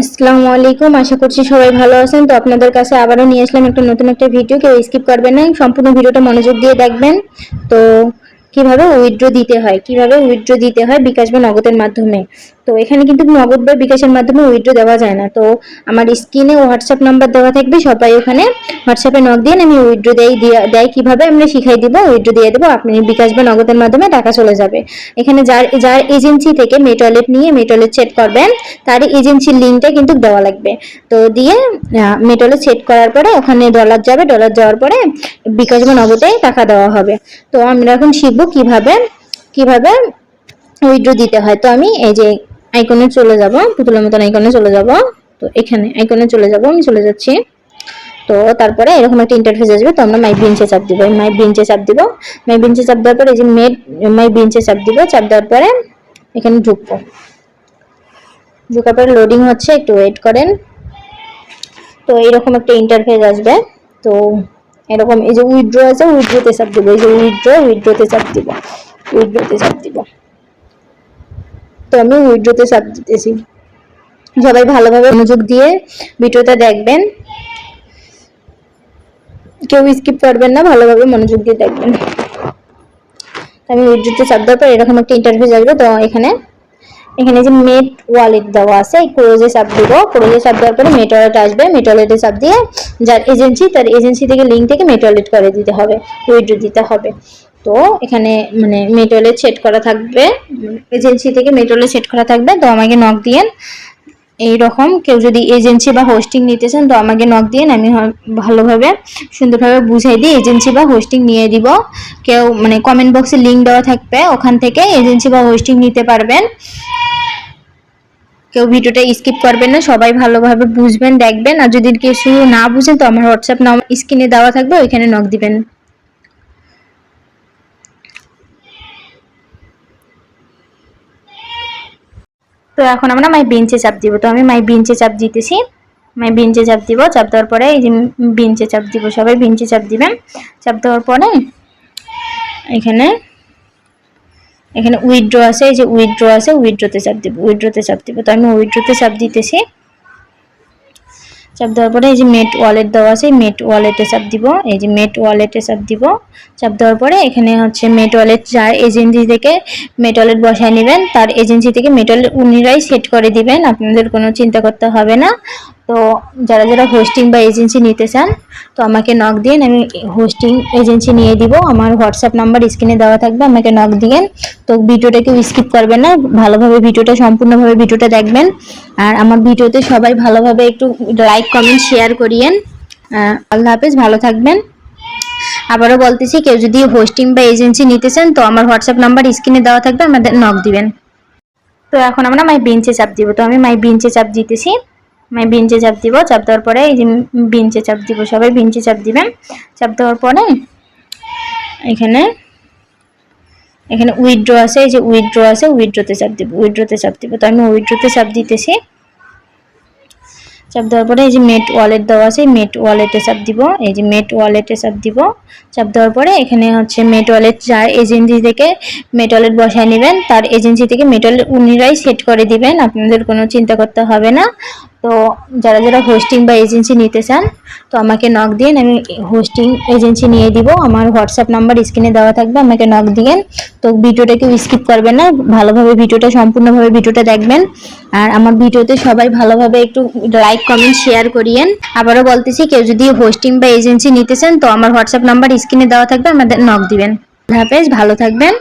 আসসালামু আলাইকুম, আশা করছি সবাই ভালো আছেন। তো আপনাদের কাছে আবারও নিয়ে আসলাম একটা নতুন একটা ভিডিও কেউ স্কিপ করবেন না, সম্পূর্ণ ভিডিওটা মনোযোগ দিয়ে দেখবেন। তো কীভাবে উইথড্র দিতে হয়? কীভাবে উইথড্র দিতে হয়? বিকাশ বা নগদের মাধ্যমে। তো এখানে কিন্তু নগদ বা বিকাশের মাধ্যমে উইথড্র দেওয়া যায় না। তো আমার স্ক্রিনে হোয়াটসঅ্যাপ নাম্বার দেওয়া থাকবে, সবাই ওখানে হোয়াটসঅ্যাপে নক দিয়ে আমি উইথড্র দেই, দিয়া- দেয় কীভাবে আমরা শিখাই দিব উইথড্র দিয়ে দেবো, আপনি বিকাশ বা নগদের মাধ্যমে টাকা চলে যাবে। এখানে যার যার এজেন্সি থেকে মেটওয়ালেট নিয়ে মেটওয়ালেট সেট করবেন, তার এজেন্সির লিঙ্কটা কিন্তু দেওয়া লাগবে। তো দিয়ে মেটওয়ালেট সেট করার পরে ওখানে ডলার যাবে ডলার যাওয়ার পরে বিকাশ বা নগদে টাকা দেওয়া হবে। তো আমরা এখন শিখব কীভাবে কীভাবে উইড্রো দিতে হয়। তো আমি এই যে আইকনে চলে যাব, পুতুলের মতন আইকনে চলে যাব। তো এখানে আইকনে চলে যাব, আমি চলে যাচ্ছি। তো তারপরে এরকম একটা ইন্টারফেস আসবে, তো আমরা মাই বিঞ্চে চাপ দিব। মাই বিঞ্চে চাপ দিব। মাই বিঞ্চে চাপ দেওয়ার পরে এই যে মেড মাই বিঞ্চে চাপ দিব, চাপ দেওয়ার পরে এখানে ঢুকবো। ঢুকার পরে লোডিং হচ্ছে, একটু ওয়েট করেন। তো এরকম একটা ইন্টারফেস আসবে। তো এরকম এই যে উইথড্র আছে উইথড্রোতে চাপ দিব। এই যে উইথড্র উইথড্রোতে চাপ দিব। উইথড্রোতে চাপ দিব। আমি উইথড্রোতে চাপ দিতেছি। সবাই ভালোভাবে মনোযোগ দিয়ে ভিডিওটা দেখবেন। কেউ স্কিপ করবেন না, ভালোভাবে মনোযোগ দিয়ে দেখবেন। আমি উইথড্রোতে চাপ দেওয়ার পর এরকম একটা ইন্টারফেস আসবে, তো এখানে এখানে যে মেট ওয়ালেট দেওয়া আছে, এই ক্রোজে চাপ দিব। ক্রোজে চাপ দেওয়ার পরে মেট ওয়ালেট আসবে। মেট ওয়ালেটে চাপ দিয়ে যার এজেন্সি তার এজেন্সি থেকে লিঙ্ক থেকে মেট ওয়ালেট করে দিতে হবে উইড্রো দিতে হবে। তো এখানে মানে মেট ওয়ালেট সেট করা থাকবে। এজেন্সি থেকে মেট ওয়ালেট সেট করা থাকবে। তো আমাকে নক দিয়েন। এইরকম কেউ যদি এজেন্সি বা হোস্টিং নিতে চান, তো আমাকে নক দিয়ে আমি ভালোভাবে, সুন্দরভাবে বুঝাই দিই এজেন্সি বা হোস্টিং নিয়ে দিব। কেউ মানে কমেন্ট বক্সে লিঙ্ক দেওয়া থাকবে। ওখান থেকে এজেন্সি বা হোস্টিং নিতে পারবেন। কেউ ভিডিওটা স্কিপ করবেন না। সবাই ভালোভাবে বুঝবেন, দেখবেন। আর যদি কিছু না বুঝেন, তো আমার হোয়াটসঅ্যাপ নাম স্ক্রিনে দেওয়া থাকবে। ওইখানে নক দিবেন। তো এখন আমরা মাই বেঞ্চে চাপ দিব। তো আমি মাই বেঞ্চে চাপ দিতেছি। মাই বেঞ্চে চাপ দিব। চাপ দেওয়ার পরে এই যে বেঞ্চে চাপ দিব, সবাই বেঞ্চে চাপ দিবেন। চাপ দেওয়ার পরে এখানে এখানে উইথড্র আছে, এই যে উইথড্র আছে উইথড্রতে চাপ দিব উইথড্রতে চাপ দিব। তো আমি উইথড্রতে চাপ দিতেছি। চাপ দেওয়ার পরে এই যে মেট ওয়ালেট দেওয়া আছে মেট ওয়ালেটে চাপ দিব। এই যে মেট ওয়ালেটে চাপ দিব। চাপ দেওয়ার পরে এখানে হচ্ছে মেট ওয়ালেট যার এজেন্সি থেকে মেট ওয়ালেট বসায় নেবেন, তার এজেন্সি থেকে মেট ওয়ালেট উনিরাই সেট করে দিবেন। আপনাদের কোনো চিন্তা করতে হবে না। তো যারা যারা হোস্টিং বা এজেন্সি নিতে চান, তো আমাকে নক দিন আমি হোস্টিং এজেন্সি নিয়ে দিব। আমার হোয়াটসঅ্যাপ নাম্বার স্ক্রিনে দেওয়া থাকবে, আমাকে নক দিয়েন তো ভিডিওটা কেউ স্কিপ করবেন না, ভালোভাবে ভিডিওটা, সম্পূর্ণভাবে ভিডিওটা দেখবেন। আর আমার ভিডিওতে সবাই ভালোভাবে একটু লাইক কমেন্ট শেয়ার করিয়েন। আল্লাহ হাফেজ, ভালো থাকবেন। আবারও বলতেছি, কেউ যদি হোস্টিং বা এজেন্সি নিতে চান, তো আমার হোয়াটসঅ্যাপ নাম্বার স্ক্রিনে দেওয়া থাকবে, আমাদের নক দিবেন। তো এখন আমরা মাই বেঞ্চে চাপ দিব। তো আমি মাই বেঞ্চে চাপ দিতেছি। মাই বেঞ্চে চাপ দিব, চাপ দেওয়ার পরে এই যে বেঞ্চে চাপ দিব, সবাই বেঞ্চে চাপ দিবেন চাপ দেওয়ার পরে এখানে এখানে উইথড্র আছে, এই যে উইথড্র আছে উইথড্রতে চাপ দিব উইথড্রতে চাপ দিব। তো আমি উইথড্রতে চাপ দিতেছি। চাপ দেওয়ার পরে এই যে মেট ওয়ালেট দেওয়া আছে মেট ওয়ালেটে চাপ দিব, এই যে মেট ওয়ালেটে চাপ দিব। চাপ দেওয়ার পরে এখানে হচ্ছে মেট ওয়ালেট যার এজেন্সি থেকে মেট ওয়ালেট বসায় নেবেন, তার এজেন্সি থেকে মেট ওয়ালেট উনিরাই সেট করে দিবেন, আপনাদের কোনো চিন্তা করতে হবে না। তো যারা যারা হোস্টিং বা এজেন্সি নিতে চান, তো আমাকে নক দিন আমি হোস্টিং এজেন্সি নিয়ে দিব। আমার হোয়াটসঅ্যাপ নাম্বার স্ক্রিনে দেওয়া থাকবে, আমাকে নক দিয়েন। তো ভিডিওটা কেউ স্কিপ করবেন না, ভালোভাবে ভিডিওটা, সম্পূর্ণভাবে ভিডিওটা দেখবেন। আর আমার ভিডিওতে সবাই ভালোভাবে একটু লাইক কমেন্ট শেয়ার করিয়েন। আবারও বলতেছি, কেউ যদি হোস্টিং বা এজেন্সি নিতে চান, তো আমার হোয়াটসঅ্যাপ নাম্বার স্ক্রিনে দেওয়া থাকবে, আমাদের নক দিবেন। হাফেজ, ভালো থাকবেন।